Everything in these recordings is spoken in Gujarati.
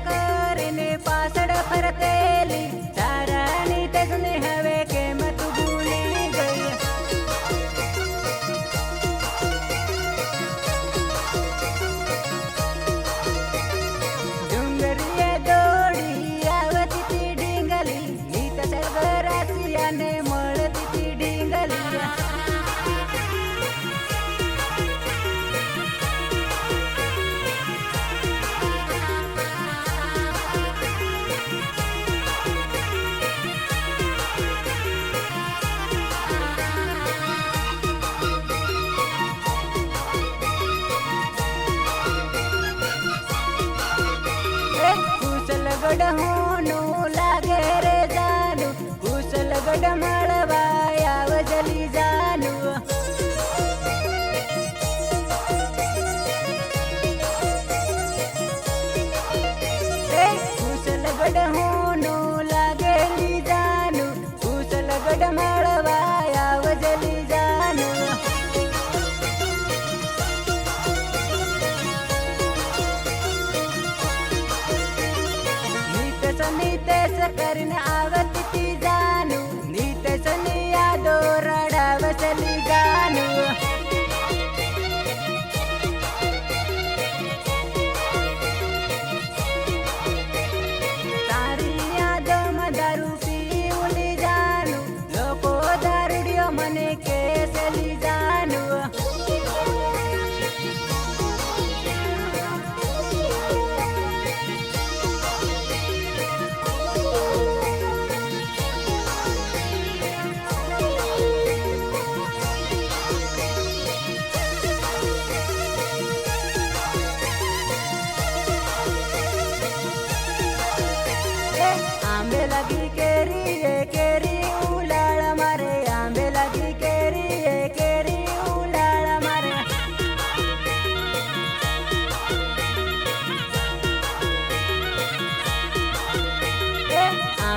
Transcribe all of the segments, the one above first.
કરીને પાછળ ફરતેલી કુશલ ગઢ હોનું લાગે રે જાનું. કુશલ ગઢ મળવા આવ જલી જાનું. કુશલ ગઢ હોનું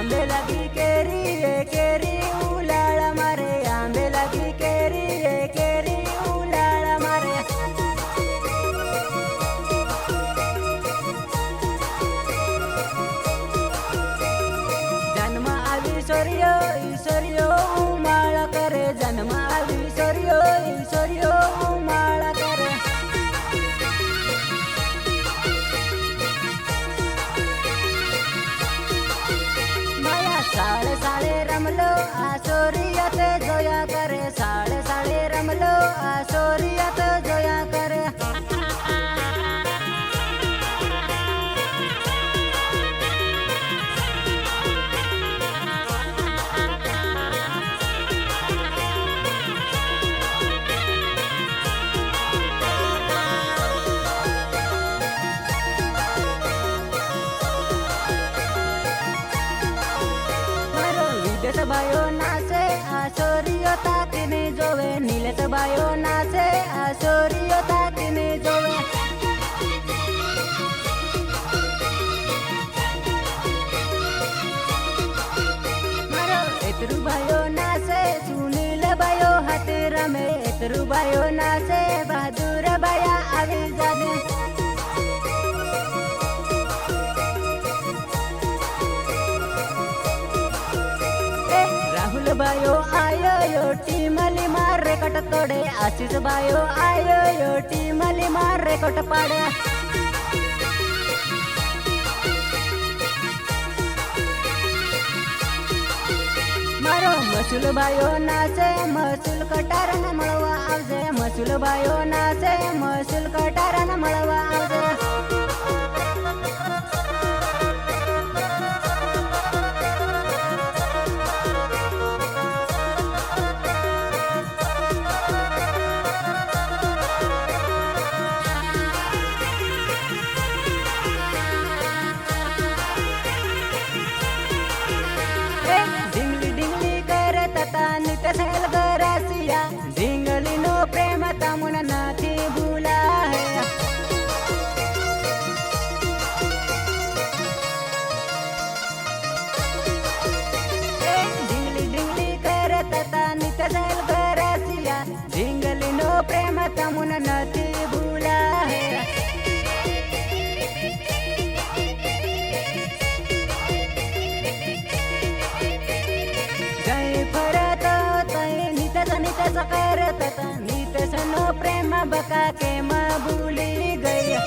આંબે લાગી કેરી એ કેરી ઉલાળ રમલો આ સોરિયત જોયા કરે. સાળે સાળે રમલો આ સોરિયત જોયા કરે. એતરુ ભાઈઓ નાચે બહાદુર ભાયા આવી જાને રાહુલ બાયો આયો યો ટીમલી માર રેકોટ તોડે આશીષ બાયો આયો યો ટીમલી માર રેકોટ પાડે મારો મસૂલ ભાઈઓ નાચે મસૂલ કટારને મળવા આવજે મસૂલ ભાઈઓ નાચે મસૂલ કટારને મળવા આવજે બકા માં ભૂલી ગઈ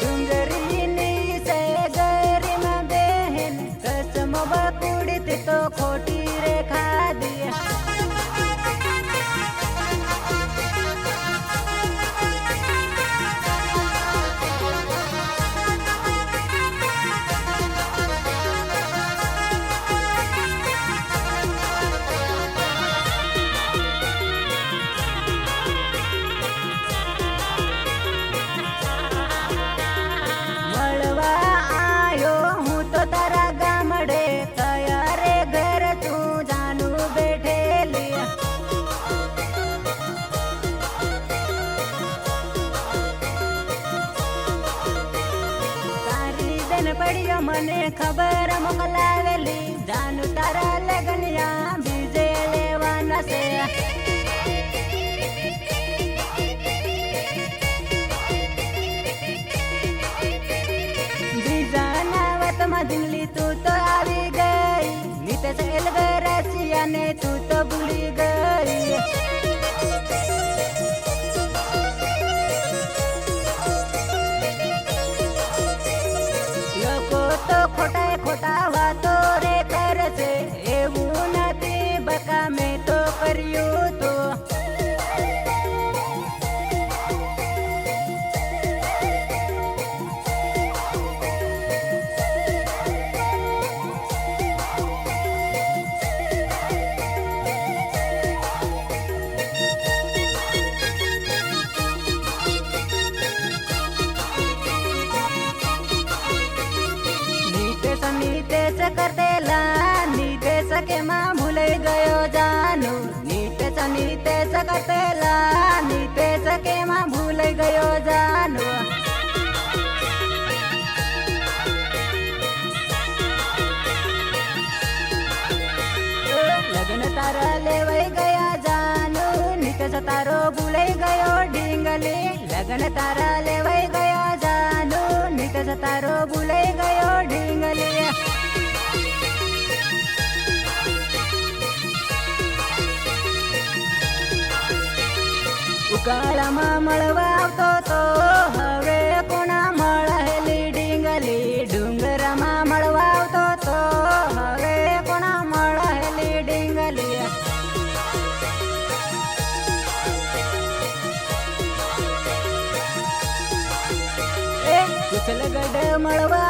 ડુંગરીની સે ગરીમાં બેહેન કસમ બકુડીત તો ખોટી પડ્યો મને ખબર મોકલાવેલી જાનું તારા લગનિયા બીજે લેવાના છે. દિલ્હી તું તો આવી ગઈ. નિતેશ એલગરાસિયા ને તું તો ભૂલી ગઈ. ખોટા ખોટા નિતેશ કરતેલા નિતેશ કેમાં ભૂલાઈ ગયો જાનો. લગ્ન તારા લેવાઈ ગયા જાનો નિતેશ તારો ભૂલાઈ ગયો ઢીંગલી લગ્ન તારા લેવાઈ ગયા જાનો નિતેશ તારો ભૂલાઈ ગયો ઢીંગલી ઉકાળામાં મળવા આવતો તો હવે કોના મળેલી ડીંગલી ડુંગરામાં મળવા આવતો તો હવે કોના મળેલી ડીંગલી? કુશલગઢ મળવા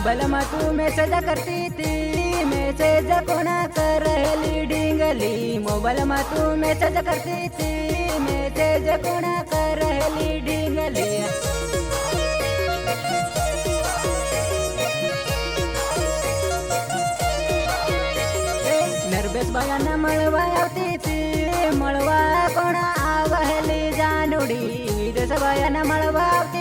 એ મોબાઈલમાં તું મેસેજ કરતી હતી મેસેજ કોના કરેલી ડીંગલી મોબાઈલમાં તું મેસેજ કરતી હતી મેસેજ કોના કરેલી ડીંગલી એ નરવેશ બાયાને મળવા આવતી હતી મળવા કોણા આવેલી જાનુડી વિદેશ બાયાને મળવા આવતી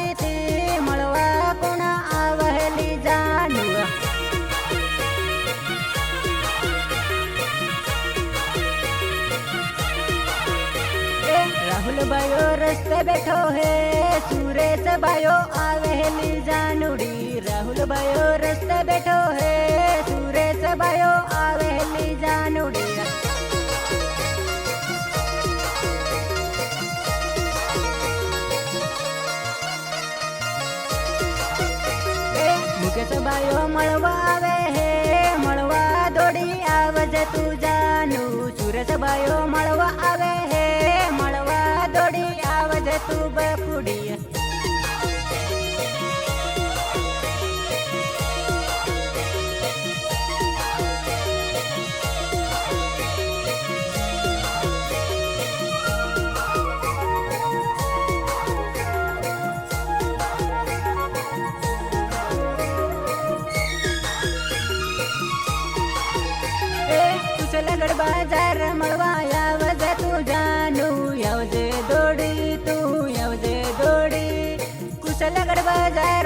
ભાઈઓ રસ્તે બેઠો હે, સુરેશ ભાઈઓ આવેલી જાનુડી રાહુલ ભાઈઓ રસ્તે બેઠો હે, સુરેશ ભાઈઓ આવેલી જાનુડી એ મુકેશ ભાઈઓ મળવા આવે હે, મળવા દોડી આવજે તું જાનું. સુરેશ ભાઈઓ મળવા આવે હે દોડી આવજે તું બપુડી લગડ બાજાર મળવા ગરબા જાય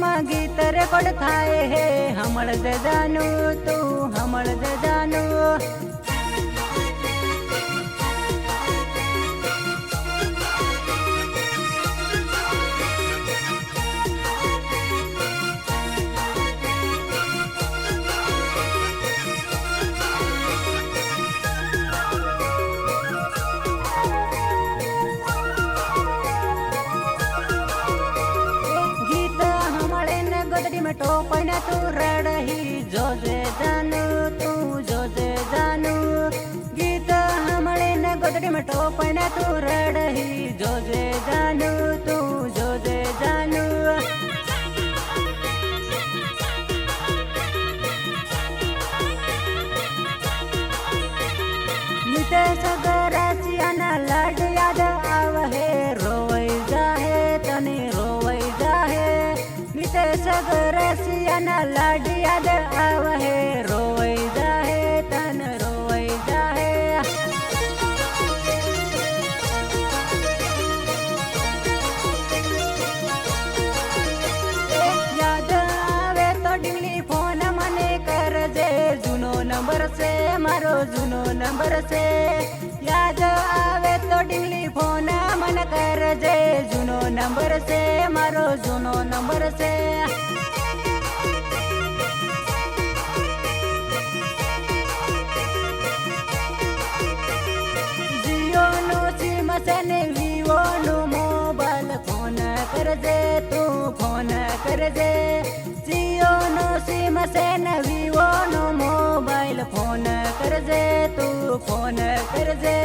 સ્ટુડિયોમાં ગીત રેકોર્ડ થાય હે હમણાં જાનું તું. ગદડી ટોપણ તું રડહી જોજે જાનુ. નંબર છે, મારો જૂનો નંબર છે. યાદ આવે તો ડીંગલી ફોન મન કરજે. જૂનો નંબર છે, મારો જૂનો નંબર છે. જીઓ સિમ છે ને કરજે, તું ફોન કરજે. જીઓ નો સિમ છે ને વિવો નો મોબાઈલ ફોન કરજે, તું ફોન કરજે.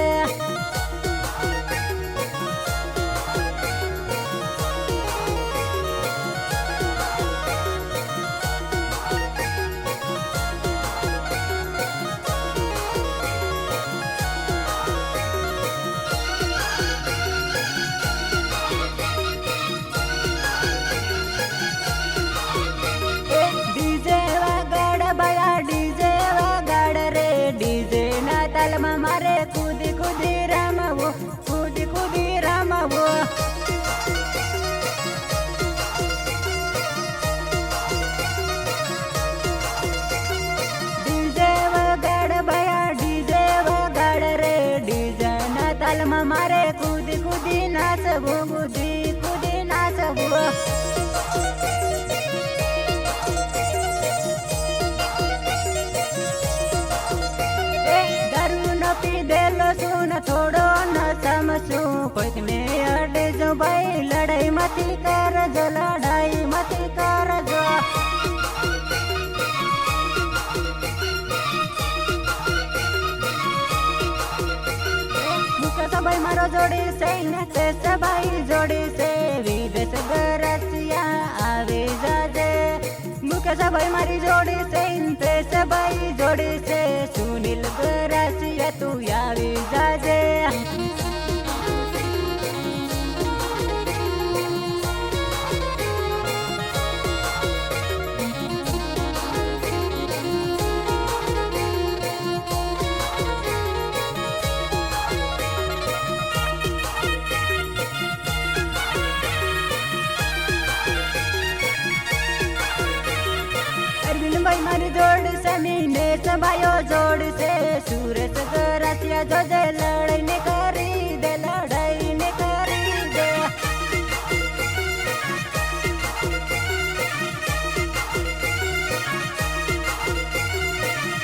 નાચવું કૂદી કૂદી ન પીધેલો છું, ને થોડો ન સમશું કોઈક ને અડજો ભાઈ લડાઈ માંથી કરજો લડાઈ માંથી કરજો ભાઈ મારો જોડી છે, ને કેશ ભાઈ જોડી છે. વિદેશ ગરસિયા આવી જાજે. મુકેશ ભાઈ મારી જોડી છે કેશ ભાઈ જોડી છે. સુનિલ ગરસિયા, તું આવી જાજે. ભાઈઓ જોડશે. સુરત ગરાસિયા જોજે લડાઈને કરી દે, લડાઈને કરી દે.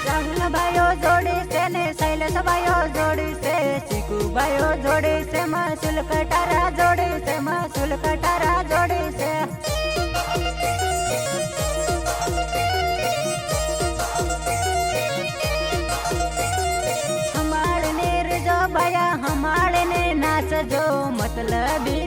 રાહુલ ભાઈઓ જોડશે ને શૈલેષ ભાઈઓ જોડશે. ચીકુ ભાઈઓ જોડશે માસુલ કટારા જોડશે માસુલ કટારા જોડશે. I be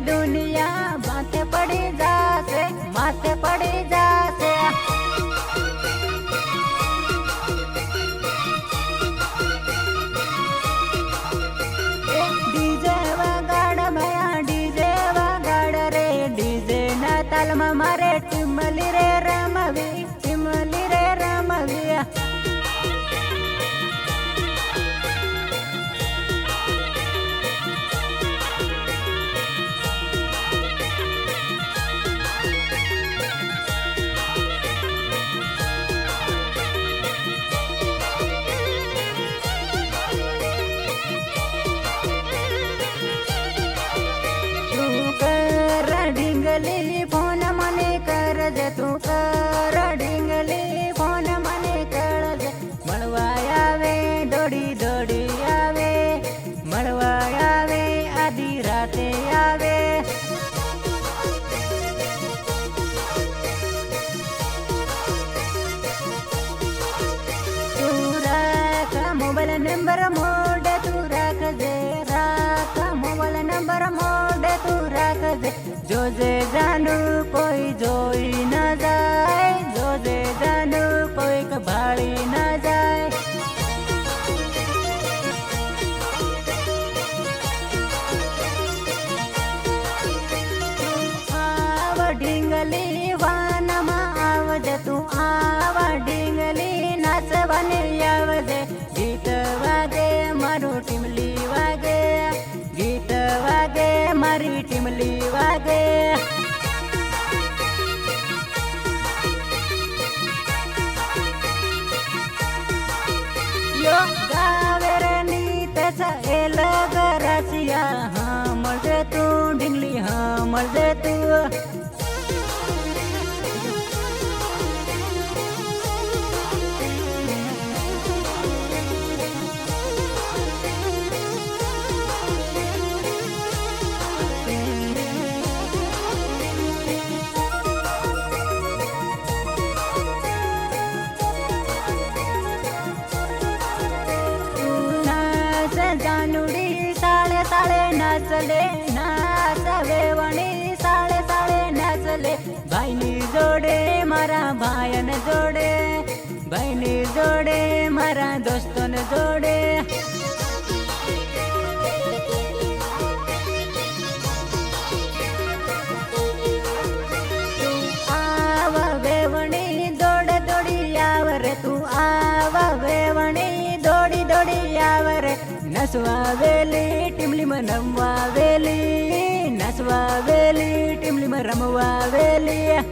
ઢીંગલી ફોન મને કરજે તું કર. ઢીંગલી ફોન મને કરજે. મળવા આવે, દોડી દોડી આવે. મળવા આવે આધી રાતે આવે. મોબાઈલ નંબર મોડે जो जे जानु कोही जोइ नजाए जो जे जानु कोही भाडी नजाए યો ગાવેરની તેસ એ લગરસિયા હા મળજે તું ઢીંગલી હા મળજે ભાઈન જોડે, ભાઈની જોડે, મારા દોસ્તોને જોડે. નસવા વેલી ટીમલીમાં રમવા વેલી, નસવા વેલી ટીમલીમાં રમવા વેલી.